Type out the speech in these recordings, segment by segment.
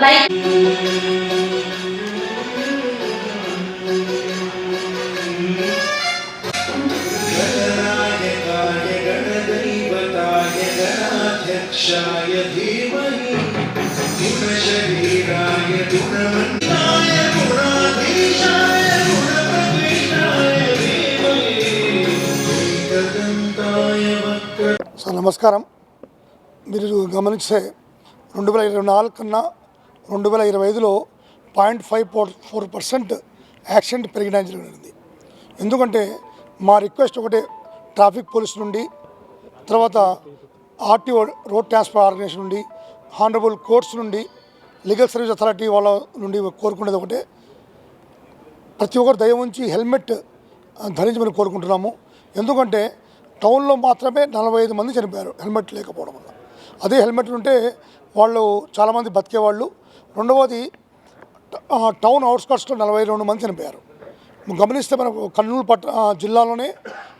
like गणनायकाय गणदैवताय गणाध्यक्षाय धीमहि गुणशरीराय गुणवन्ताय गुणाधीशाय गुणप्रविष्टाय धीमहि एकदन्ताय वक्र సార్ నమస్కారం మీరు గమనిస్తే రెండు వేల ఇరవై నాలుగు కన్నా రెండు వేల ఇరవై ఐదులో point five four four percent accident పెరిగడం జరిగింది. ఎందుకంటే మా రిక్వెస్ట్ ఒకటే ట్రాఫిక్ పోలీస్ నుండి తర్వాత ఆర్టీఓ రోడ్ ట్రాన్స్పోర్ట్ ఆర్గనైజేషన్ నుండి హానరబుల్ కోర్ట్స్ నుండి లీగల్ సర్వీస్ అథారిటీ వాళ్ళ నుండి కోరుకునేది ఒకటే. ప్రతి ఒక్కరు దయ ఉంచి హెల్మెట్ ధరించమని కోరుకుంటున్నాము. ఎందుకంటే టౌన్లో మాత్రమే నలభై ఐదు మంది చనిపోయారు హెల్మెట్ లేకపోవడం వల్ల. అదే హెల్మెట్ ఉంటే వాళ్ళు చాలామంది బతికేవాళ్ళు. రెండవది టౌన్ అవుట్స్కట్స్లో నలభై రెండు మంది చనిపోయారు. గమనిస్తే మనకు కర్నూలు పట్ట జిల్లాలోనే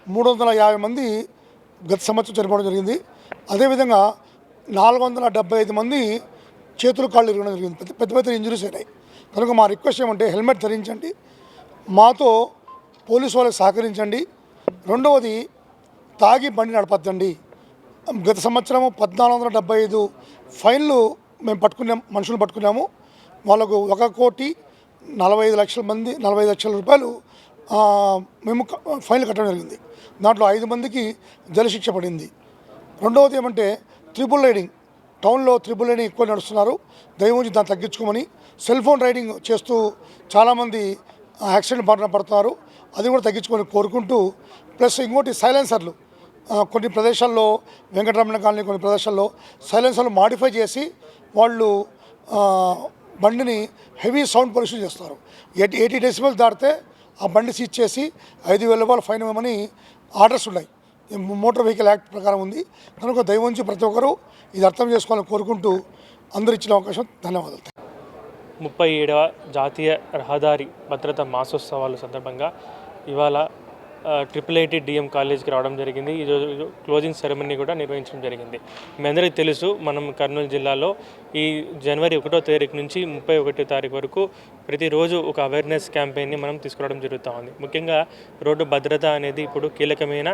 మూడు వందల యాభై మంది గత సంవత్సరం చనిపోవడం జరిగింది. అదేవిధంగా నాలుగు వందల డెబ్బై ఐదు మంది చేతులు కాళ్ళు ఇరగడం జరిగింది. పెద్ద పెద్ద పెద్ద ఇంజరీస్ అయినాయి. కనుక మా రిక్వెస్ట్ ఏమంటే హెల్మెట్ ధరించండి. మాతో పోలీసు వాళ్ళకి సహకరించండి. రెండవది తాగి బండి నడపద్దండి. గత సంవత్సరం పద్నాలుగు వందల డెబ్బై ఐదు ఫైన్లు మేము పట్టుకున్నాం మనుషులు పట్టుకున్నాము. వాళ్ళకు ఒక కోటి నలభై ఐదు లక్షల మంది నలభై ఐదు లక్షల రూపాయలు మేము ఫైన్లు కట్టడం జరిగింది. దాంట్లో ఐదు మందికి జలశిక్ష పడింది. రెండవది ఏమంటే త్రిబుల్ రైడింగ్. టౌన్లో త్రిబుల్ రైడింగ్ ఎక్కువ నడుస్తున్నారు. దయవుంచి దాన్ని తగ్గించుకోమని సెల్ ఫోన్ రైడింగ్ చేస్తూ చాలామంది యాక్సిడెంట్ బారిన పడుతున్నారు. అది కూడా తగ్గించుకొని కోరుకుంటూ ప్లస్ ఇంకోటి సైలెన్సర్లు. కొన్ని ప్రదేశాల్లో వెంకటరమణ కాలనీ కొన్ని ప్రదేశాల్లో సైలెన్సర్లు మాడిఫై చేసి వాళ్ళు బండిని హెవీ సౌండ్ పొల్యూషన్ చేస్తారు. ఎయిటీ ఎయిటీ డెసిబల్స్ దాటితే ఆ బండి సీజ్ చేసి ఐదు వేల రూపాయలు ఫైన్ ఇవ్వమని ఆర్డర్స్ ఉన్నాయి. మోటార్ వెహికల్ యాక్ట్ ప్రకారం ఉంది. కనుక దయవుంచి ప్రతి ఒక్కరూ ఇది అర్థం చేసుకోవాలని కోరుకుంటూ అందరు ఇచ్చిన అవకాశం ధన్యవాదాలు. ముప్పై ఏడవ జాతీయ రహదారి భద్రత మాసోత్సవాల సందర్భంగా ఇవాళ ట్రిపుల్ ఐటీ డిఎం కాలేజ్కి రావడం జరిగింది. ఈరోజు క్లోజింగ్ సెరమనీ కూడా నిర్వహించడం జరిగింది. మీ అందరికీ తెలుసు మనం కర్నూలు జిల్లాలో ఈ జనవరి ఒకటో తారీఖు నుంచి ముప్పై ఒకటో తారీఖు వరకు ప్రతిరోజు ఒక అవేర్నెస్ క్యాంపెయిన్ని మనం తీసుకురావడం జరుగుతూ ఉంది. ముఖ్యంగా రోడ్డు భద్రత అనేది ఇప్పుడు కీలకమైన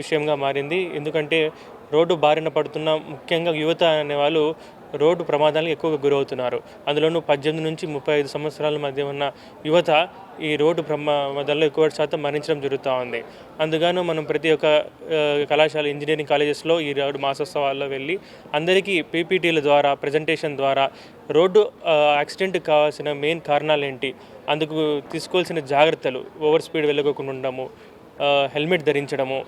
విషయంగా మారింది. ఎందుకంటే రోడ్డు బారిన పడుతున్న ముఖ్యంగా యువత అనే వాళ్ళు రోడ్డు ప్రమాదాలకు ఎక్కువగా గురవుతున్నారు. అందులోనూ పద్దెనిమిది నుంచి ముప్పై ఐదు సంవత్సరాల మధ్య ఉన్న యువత ఈ రోడ్డు ప్రమాదాల్లో ఎక్కువ శాతం మరణించడం జరుగుతూ ఉంది. అందుగాను మనం ప్రతి ఒక్క కళాశాల ఇంజనీరింగ్ కాలేజెస్లో ఈ రోడ్డు మాసోత్సవాల్లో వెళ్ళి అందరికీ పీపీటీల ద్వారా ప్రజెంటేషన్ ద్వారా రోడ్డు యాక్సిడెంట్ కావాల్సిన మెయిన్ కారణాలు ఏంటి అందుకు తీసుకోవాల్సిన జాగ్రత్తలు ఓవర్ స్పీడ్ వెళ్ళకోకుండా ఉండడము హెల్మెట్ ధరించడము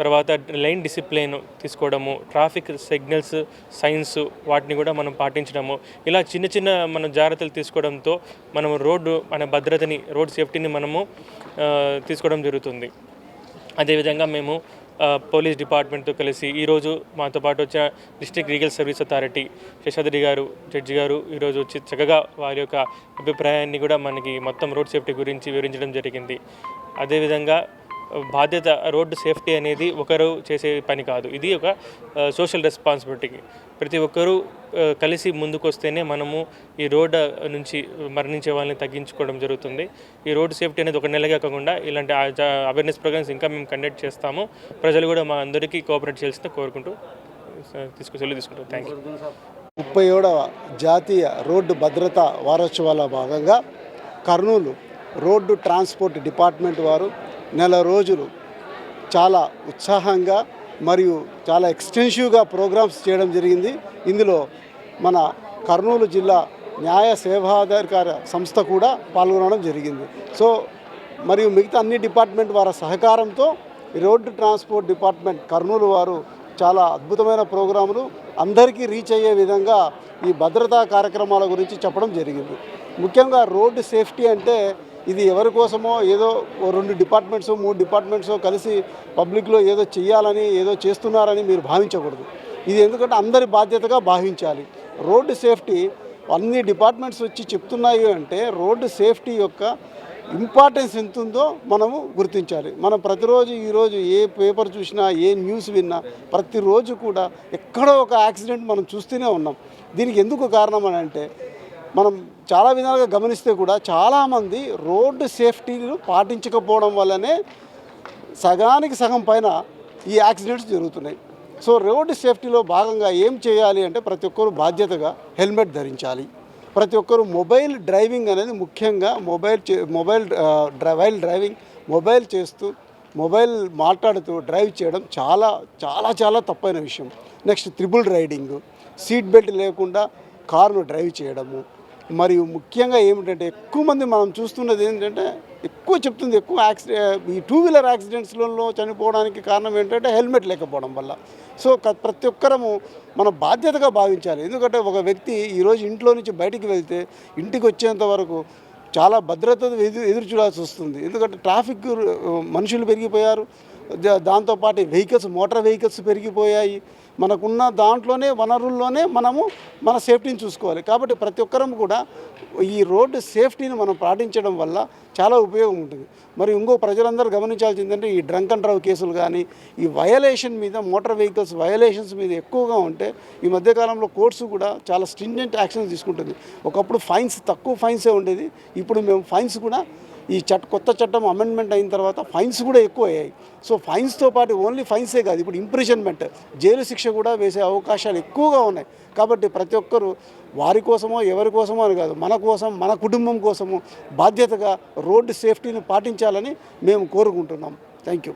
తర్వాత లైన్ డిసిప్లిన్ తీసుకోవడము ట్రాఫిక్ సిగ్నల్స్ సైన్స్ వాటిని కూడా మనం పాటించడము. ఇలా చిన్న చిన్న మనం జాగ్రత్తలు తీసుకోవడంతో మనం రోడ్డు మన భద్రతని రోడ్ సేఫ్టీని మనము తీసుకోవడం జరుగుతుంది. అదేవిధంగా మేము పోలీస్ డిపార్ట్మెంట్తో కలిసి ఈరోజు మాతో పాటు వచ్చిన district legal service authority Seshadri గారు జడ్జి గారు ఈరోజు వచ్చి చక్కగా వారి యొక్క అభిప్రాయాన్ని కూడా మనకి మొత్తం రోడ్ సేఫ్టీ గురించి వివరించడం జరిగింది. అదేవిధంగా బాధ్యత రోడ్డు సేఫ్టీ అనేది ఒకరు చేసే పని కాదు. ఇది ఒక సోషల్ రెస్పాన్సిబిలిటీ. ప్రతి ఒక్కరూ కలిసి ముందుకొస్తేనే మనము ఈ రోడ్డు నుంచి మరణించే వాళ్ళని తగ్గించుకోవడం జరుగుతుంది. ఈ రోడ్డు సేఫ్టీ అనేది ఒక నెలగా కాకుండా ఇలాంటి అవేర్నెస్ ప్రోగ్రామ్స్ ఇంకా మేము కండక్ట్ చేస్తాము. ప్రజలు కూడా మా అందరికీ కోఆపరేట్ చేయాల్సిందే కోరుకుంటూ తీసుకు సెలవు తీసుకుంటాం. థ్యాంక్ యూ ముప్పై ఏడవ జాతీయ రోడ్డు భద్రతా వారోత్సవాల భాగంగా కర్నూలు రోడ్డు ట్రాన్స్పోర్ట్ డిపార్ట్మెంట్ వారు నెల రోజులు చాలా ఉత్సాహంగా మరియు చాలా ఎక్స్టెన్సివ్గా ప్రోగ్రామ్స్ చేయడం జరిగింది. ఇందులో మన కర్నూలు జిల్లా న్యాయ సేవాధికార సంస్థ కూడా పాల్గొనడం జరిగింది. సో మరియు మిగతా అన్ని డిపార్ట్మెంట్ వారి సహకారంతో ఈ రోడ్డు ట్రాన్స్పోర్ట్ డిపార్ట్మెంట్ కర్నూలు వారు చాలా అద్భుతమైన ప్రోగ్రాములు అందరికీ రీచ్ అయ్యే విధంగా ఈ భద్రతా కార్యక్రమాల గురించి చెప్పడం జరిగింది. ముఖ్యంగా రోడ్డు సేఫ్టీ అంటే ఇది ఎవరి కోసమో ఏదో రెండు డిపార్ట్మెంట్స్ మూడు డిపార్ట్మెంట్స్ కలిసి పబ్లిక్లో ఏదో చేయాలని ఏదో చేస్తున్నారని మీరు భావించకూడదు. ఇది ఎందుకంటే అందరి బాధ్యతగా భావించాలి. రోడ్డు సేఫ్టీ అన్ని డిపార్ట్మెంట్స్ వచ్చి చెప్తున్నాయి అంటే రోడ్డు సేఫ్టీ యొక్క ఇంపార్టెన్స్ ఎంత ఉందో మనము గుర్తించాలి. మనం ప్రతిరోజు ఈరోజు ఏ పేపర్ చూసినా ఏ న్యూస్ విన్నా ప్రతిరోజు కూడా ఎక్కడో ఒక యాక్సిడెంట్ మనం చూస్తూనే ఉన్నాం. దీనికి ఎందుకు కారణం అని అంటే మనం చాలా విధాలుగా గమనిస్తే కూడా చాలామంది రోడ్డు సేఫ్టీలు పాటించకపోవడం వల్లనే సగానికి సగం పైన ఈ యాక్సిడెంట్స్ జరుగుతున్నాయి. సో రోడ్డు సేఫ్టీలో భాగంగా ఏం చేయాలి అంటే ప్రతి ఒక్కరు బాధ్యతగా హెల్మెట్ ధరించాలి. ప్రతి ఒక్కరు మొబైల్ డ్రైవింగ్ అనేది ముఖ్యంగా మొబైల్ చే మొబైల్ వైల్ డ్రైవింగ్ మొబైల్ చేస్తూ మొబైల్ మాట్లాడుతూ డ్రైవ్ చేయడం చాలా చాలా చాలా తప్పైన విషయం. Next triple riding seat belt లేకుండా కారును డ్రైవ్ చేయడము మరియు ముఖ్యంగా ఏమిటంటే ఎక్కువ మంది మనం చూస్తున్నది ఏంటంటే ఎక్కువ చెప్తుంది ఎక్కువ యాక్సిడెంట్ ఈ టూ వీలర్ యాక్సిడెంట్స్లలో చనిపోవడానికి కారణం ఏంటంటే హెల్మెట్ లేకపోవడం వల్ల. సో క- ప్రతి ఒక్కరము మన బాధ్యతగా భావించాలి. ఎందుకంటే ఒక వ్యక్తి ఈరోజు ఇంట్లో నుంచి బయటికి వెళ్తే ఇంటికి వచ్చేంత వరకు చాలా భద్రత ఎదురు ఎదురు చూడాల్సి వస్తుంది. ఎందుకంటే ట్రాఫిక్ మనుషులు పెరిగిపోయారు. దాంతోపాటు వెహికల్స్ మోటార్ వెహికల్స్ పెరిగిపోయాయి. మనకున్న దాంట్లోనే వనరుల్లోనే మనము మన సేఫ్టీని చూసుకోవాలి. కాబట్టి ప్రతి ఒక్కరం కూడా ఈ రోడ్డు సేఫ్టీని మనం పాటించడం వల్ల చాలా ఉపయోగం ఉంటుంది. మరి ఇంకో ప్రజలందరూ గమనించాల్సింది ఏంటంటే ఈ డ్రంక్ అండ్ డ్రైవ్ కేసులు కానీ ఈ వయలేషన్ మీద మోటార్ వెహికల్స్ వయలేషన్స్ మీద ఎక్కువగా ఉంటే ఈ మధ్యకాలంలో కోర్ట్స్ కూడా చాలా స్ట్రింజెంట్ యాక్షన్స్ తీసుకుంటుంది. ఒకప్పుడు ఫైన్స్ తక్కువ ఫైన్సే ఉండేది. ఇప్పుడు మేము ఫైన్స్ కూడా ఈ చట్ట కొత్త చట్టం అమెండ్మెంట్ అయిన తర్వాత ఫైన్స్ కూడా ఎక్కువ అయ్యాయి సో ఫైన్స్తో పాటు ఓన్లీ ఫైన్సే కాదు ఇప్పుడు ఇంప్రిజన్మెంట్ జైలు శిక్ష కూడా వేసే అవకాశాలు ఎక్కువగా ఉన్నాయి. కాబట్టి ప్రతి ఒక్కరూ వారి కోసమో ఎవరి కోసమో అని కాదు మన కోసం మన కుటుంబం కోసము బాధ్యతగా రోడ్డు సేఫ్టీని పాటించాలని మేము కోరుకుంటున్నాం. Thank you